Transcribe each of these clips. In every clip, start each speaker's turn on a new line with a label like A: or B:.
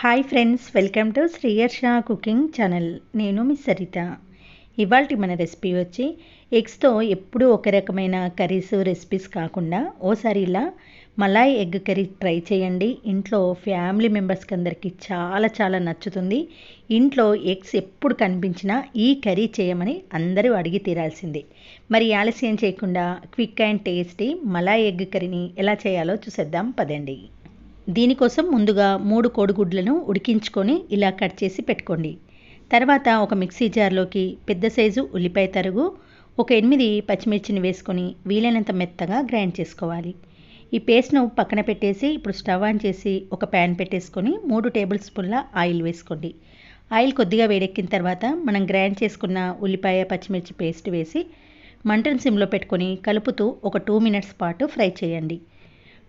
A: Hi friends welcome to Sriyarsha cooking channel నేను మీ సరిత. ఇవాళ మన రెసిపీ వచ్చి ఎగ్స్తో ఎప్పుడూ ఒక రకమైన కర్రీస్ రెసిపీస్ కాకుండా ఓసారి ఇలా మలాయ్ ఎగ్ కర్రీ ట్రై చేయండి. ఇంట్లో ఫ్యామిలీ మెంబర్స్కి అందరికీ చాలా చాలా నచ్చుతుంది. ఇంట్లో ఎగ్స్ ఎప్పుడు కనిపించినా ఈ కర్రీ చేయమని అందరూ అడిగి తీరాల్సిందే. మరి ఆలస్యం చేయకుండా quick and tasty malai egg కర్రీని ఎలా చేయాలో చూసేద్దాం పదండి. దీనికోసం ముందుగా మూడు కోడిగుడ్లను ఉడికించుకొని ఇలా కట్ చేసి పెట్టుకోండి. తర్వాత ఒక మిక్సీ జార్లోకి పెద్ద సైజు ఉల్లిపాయ తరుగు ఒక ఎనిమిది పచ్చిమిర్చిని వేసుకొని వీలైనంత మెత్తగా గ్రైండ్ చేసుకోవాలి. ఈ పేస్ట్ను పక్కన పెట్టేసి ఇప్పుడు స్టవ్ ఆన్ చేసి ఒక ప్యాన్ పెట్టేసుకొని మూడు టేబుల్ స్పూన్ల ఆయిల్ వేసుకోండి. ఆయిల్ కొద్దిగా వేడెక్కిన తర్వాత మనం గ్రైండ్ చేసుకున్న ఉల్లిపాయ పచ్చిమిర్చి పేస్ట్ వేసి మంటను సిమ్లో పెట్టుకొని కలుపుతూ ఒక టూ మినిట్స్ పాటు ఫ్రై చేయండి.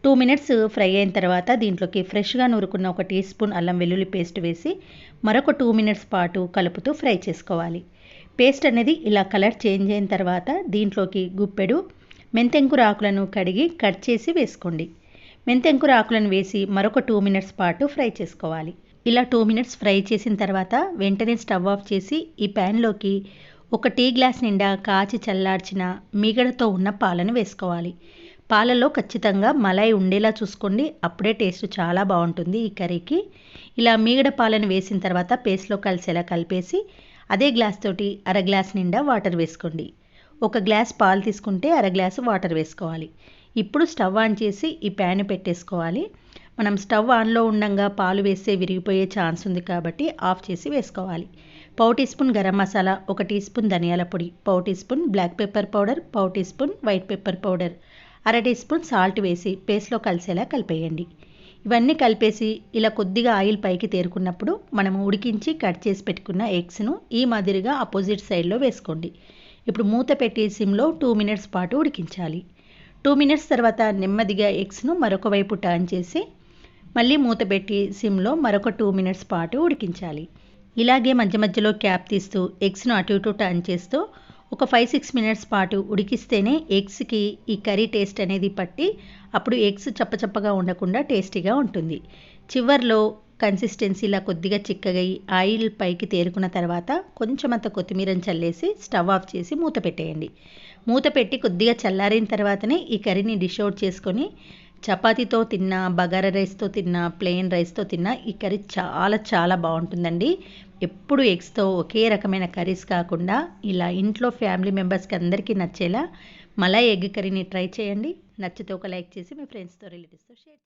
A: టూ మినిట్స్ ఫ్రై అయిన తర్వాత దీంట్లోకి ఫ్రెష్గా నూరుకున్న ఒక టీ స్పూన్ అల్లం వెల్లుల్లి పేస్ట్ వేసి మరొక టూ మినిట్స్ పాటు కలుపుతూ ఫ్రై చేసుకోవాలి. పేస్ట్ అనేది ఇలా కలర్ చేంజ్ అయిన తర్వాత దీంట్లోకి గుప్పెడు మెంతెంకుర ఆకులను కడిగి కట్ చేసి వేసుకోండి. మెంతెంకుర ఆకులను వేసి మరొక టూ మినిట్స్ పాటు ఫ్రై చేసుకోవాలి. ఇలా టూ మినిట్స్ ఫ్రై చేసిన తర్వాత వెంటనే స్టవ్ ఆఫ్ చేసి ఈ ప్యాన్లోకి ఒక టీ గ్లాస్ నిండా కాచి చల్లార్చిన మీగడతో ఉన్న పాలను వేసుకోవాలి. పాలలో ఖచ్చితంగా మలై ఉండేలా చూసుకోండి. అప్పుడే టేస్ట్ చాలా బాగుంటుంది ఈ కర్రీకి. ఇలా మీగడ పాలను వేసిన తర్వాత పేస్ట్లో కలిసేలా కలిపేసి అదే గ్లాస్ తోటి అర గ్లాస్ నిండా వాటర్ వేసుకోండి. ఒక గ్లాస్ పాలు తీసుకుంటే అర గ్లాసు వాటర్ వేసుకోవాలి. ఇప్పుడు స్టవ్ ఆన్ చేసి ఈ ప్యాన్ పెట్టేసుకోవాలి. మనం స్టవ్ ఆన్లో ఉండగా పాలు వేస్తే విరిగిపోయే ఛాన్స్ ఉంది కాబట్టి ఆఫ్ చేసి వేసుకోవాలి. పావు టీ స్పూన్ గరం మసాలా ఒక టీ స్పూన్ ధనియాల పొడి పావు teaspoon black pepper powder పావు teaspoon white pepper powder. అర టీ స్పూన్ సాల్ట్ వేసి పేస్ట్లో కలిసేలా కలిపేయండి. ఇవన్నీ కలిపేసి ఇలా కొద్దిగా ఆయిల్ పైకి తేరుకున్నప్పుడు మనం ఉడికించి కట్ చేసి పెట్టుకున్న ఎగ్స్ను ఈ మాదిరిగా అపోజిట్ సైడ్లో వేసుకోండి. ఇప్పుడు మూత పెట్టి సిమ్లో టూ మినిట్స్ పాటు ఉడికించాలి. టూ మినిట్స్ తర్వాత నెమ్మదిగా ఎగ్స్ను మరొక వైపు టర్న్ చేసి మళ్ళీ మూత పెట్టి సిమ్లో మరొక టూ మినిట్స్ పాటు ఉడికించాలి. ఇలాగే మధ్య మధ్యలో క్యాప్ తీస్తూ ఎగ్స్ను అటు ఇటు టర్న్ చేస్తూ ఒక ఫైవ్ సిక్స్ మినిట్స్ పాటు ఉడికిస్తేనే ఎగ్స్కి ఈ కర్రీ టేస్ట్ అనేది పట్టి అప్పుడు ఎగ్స్ చప్పచప్పగా ఉండకుండా టేస్టీగా ఉంటుంది. చివర్లో కన్సిస్టెన్సీలా కొద్దిగా చిక్కగా ఆయిల్ పైకి తేరుకున్న తర్వాత కొంచెం అంత కొత్తిమీరని చల్లేసి స్టవ్ ఆఫ్ చేసి మూత పెట్టేయండి. మూత పెట్టి కొద్దిగా చల్లారిన తర్వాతనే ఈ కర్రీని డిష్ అవుట్ చేసుకొని చపాతీతో తిన్నా బగారా రైస్తో తిన్నా ప్లెయిన్ రైస్తో తిన్నా ఈ కర్రీ చాలా చాలా బాగుంటుందండి. ఎప్పుడు ఎగ్స్తో ఒకే రకమైన కర్రీస్ కాకుండా ఇలా ఇంట్లో ఫ్యామిలీ మెంబర్స్కి అందరికీ నచ్చేలా మలై ఎగ్ కర్రీని ట్రై చేయండి. నచ్చితే ఒక లైక్ చేసి మీ ఫ్రెండ్స్తో రిలేటివ్స్తో షేర్